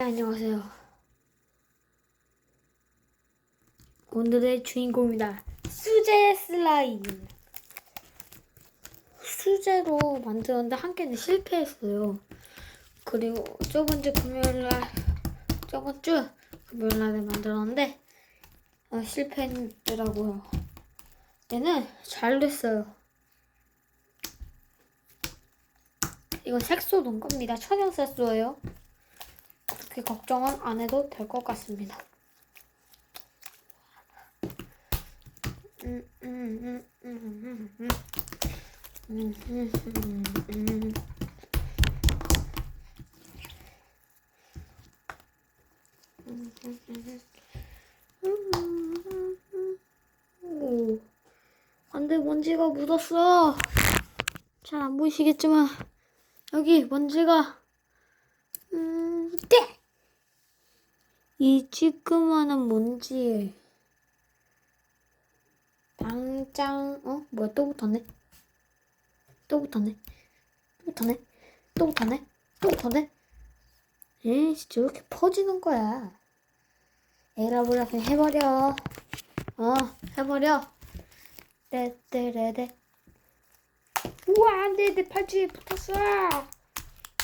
네, 안녕하세요. 오늘의 주인공입니다. 수제 슬라임. 수제로 만들었는데 한 개는 실패했어요. 그리고 저번 주 금요일 날, 저번 주 금요일 날에 만들었는데 어, 실패했더라고요. 얘는 잘 됐어요. 이건 색소 넣은 겁니다. 천연 색소예요. 그렇게 걱정은 안 해도 될 것 같습니다. 안돼 먼지가 묻었어. 잘 안 보이시겠지만 여기 먼지가 음, 네. 이 찌끄마한 먼지에 당장 어? 뭐야 또 붙었네? 또 붙었네? 또 붙었네? 또 붙었네? 또 붙었네? 에 진짜 왜 이렇게 퍼지는 거야? 에라보라 그냥 해버려. 어 해버려. 떼떼레레 우와 안 돼 내 팔찌에 붙었어.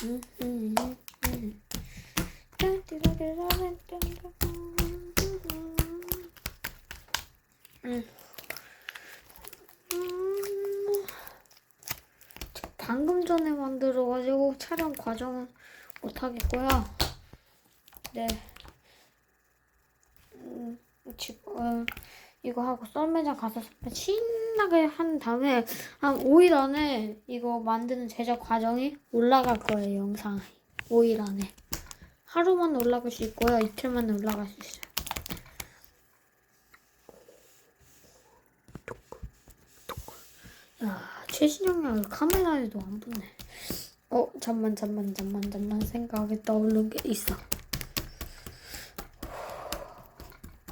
음, 음, 음, 음. 음. 음. 방금 전에 만들어가지고 촬영 과정은 못하겠고요. 네. 음, 지, 어, 이거 하고 썰매장 가서 신나게 한 다음에 한 5일 안에 이거 만드는 제작 과정이 올라갈 거예요, 영상이. 5일 안에. 하루만 올라갈 수 있고요. 이틀만 올라갈 수 있어요. 야, 최신형이 왜 카메라에도 안 붙네. 어, 잠만, 잠만, 잠만, 잠만 생각에 떠오른 게 있어.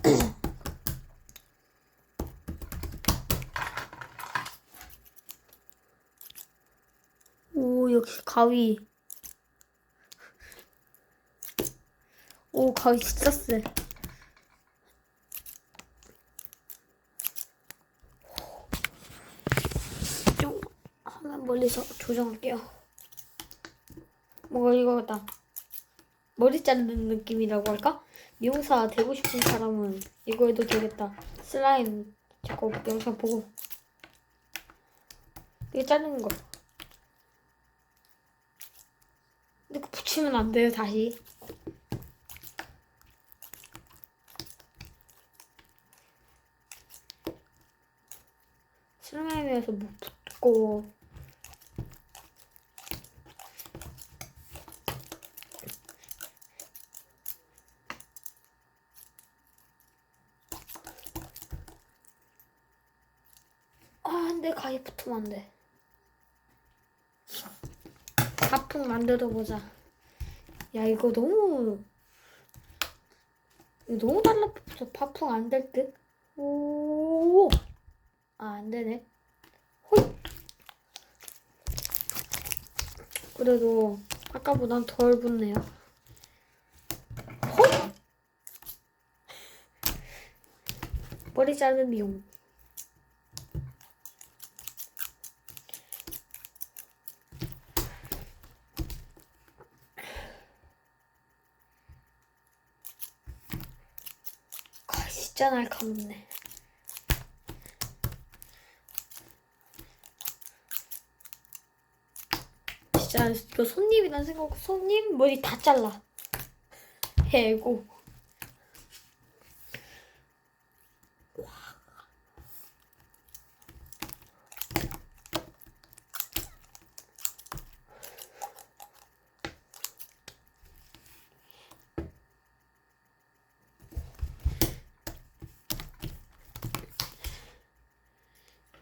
오, 역시 가위. 오, 가위 진짜 세. 좀 화면 멀리서 조정할게요. 뭔가 이거 같다. 머리 자르는 느낌이라고 할까? 미용사 되고 싶은 사람은 이거 해도 되겠다. 슬라임 자꾸 영상 보고 이거 자르는 거. 근데 그 붙이면 안 돼요 다시. 슬라임에서 못 붙고 아, 안 돼. 가위 붙으면 안 돼. 가풍 만들어 보자. 야, 이거 너무 너무 달라붙어. 파풍 안 될 듯. 오. 아, 안 되네. 홀. 그래도 아까보단 덜 붙네요. 홀. 머리 자르는 미용. 아, 진짜 날카롭네. 진짜 이거 손님이란 생각 손님 머리 다 잘라. 해고.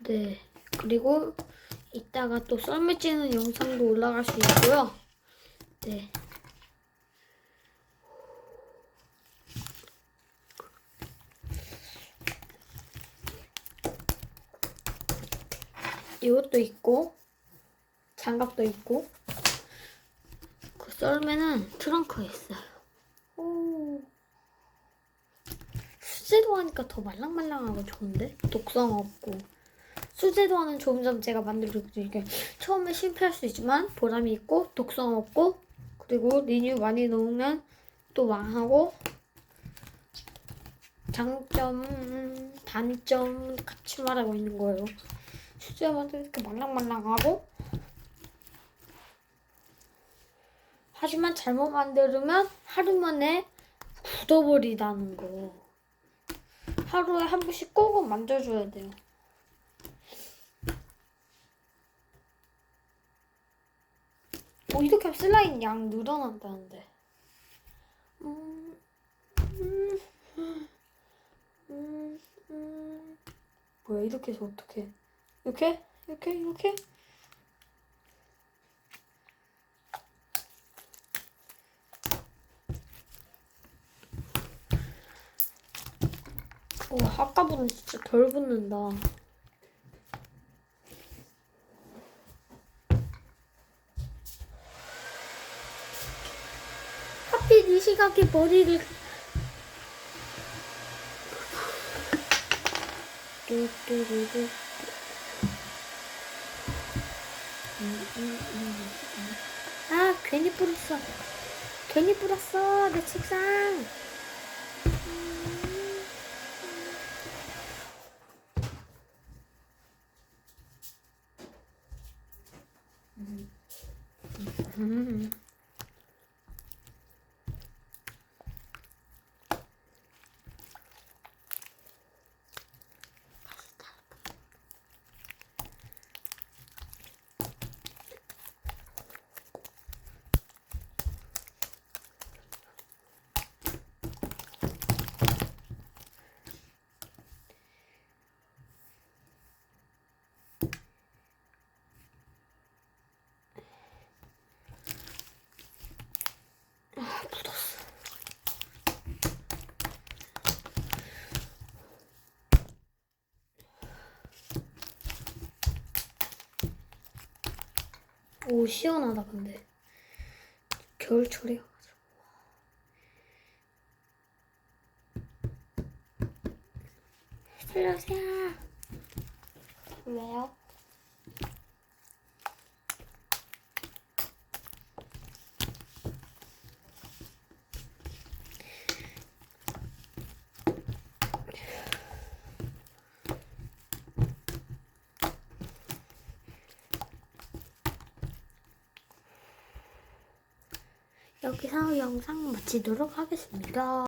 네. 그리고 이따가 또 썰매 찌는 영상도 올라갈 수 있고요. 네. 이것도 있고 장갑도 있고 그 썰매는 트렁크에 있어요. 오. 수제로 하니까 더 말랑말랑하고 좋은데? 독성 없고. 수제도 하는 좋은 점 제가 만들어줄게요. 이게 처음에 실패할 수 있지만 보람이 있고 독성 없고 그리고 리뉴 많이 넣으면 또 망하고 장점, 단점 같이 말하고 있는 거예요. 수제 만들 이렇게 말랑말랑하고 하지만 잘못 만들면 하루 만에 굳어버리다는 거. 하루에 한 번씩 꼭꼭 만져줘야 돼요. 어, 이렇게 하면 슬라임 양 늘어난다는데. 뭐야, 이렇게 해서 어떡해. 이렇게? 이렇게? 이렇게? 오, 아까보다 진짜 덜 붙는다. 시각에 머리를 음. 아 괜히 뿌렸어 괜히 뿌렸어 내 책상 음. 오 시원하다 근데. 겨울철이어가지고. 살려주세요. 왜요? 여기서 영상 마치도록 하겠습니다.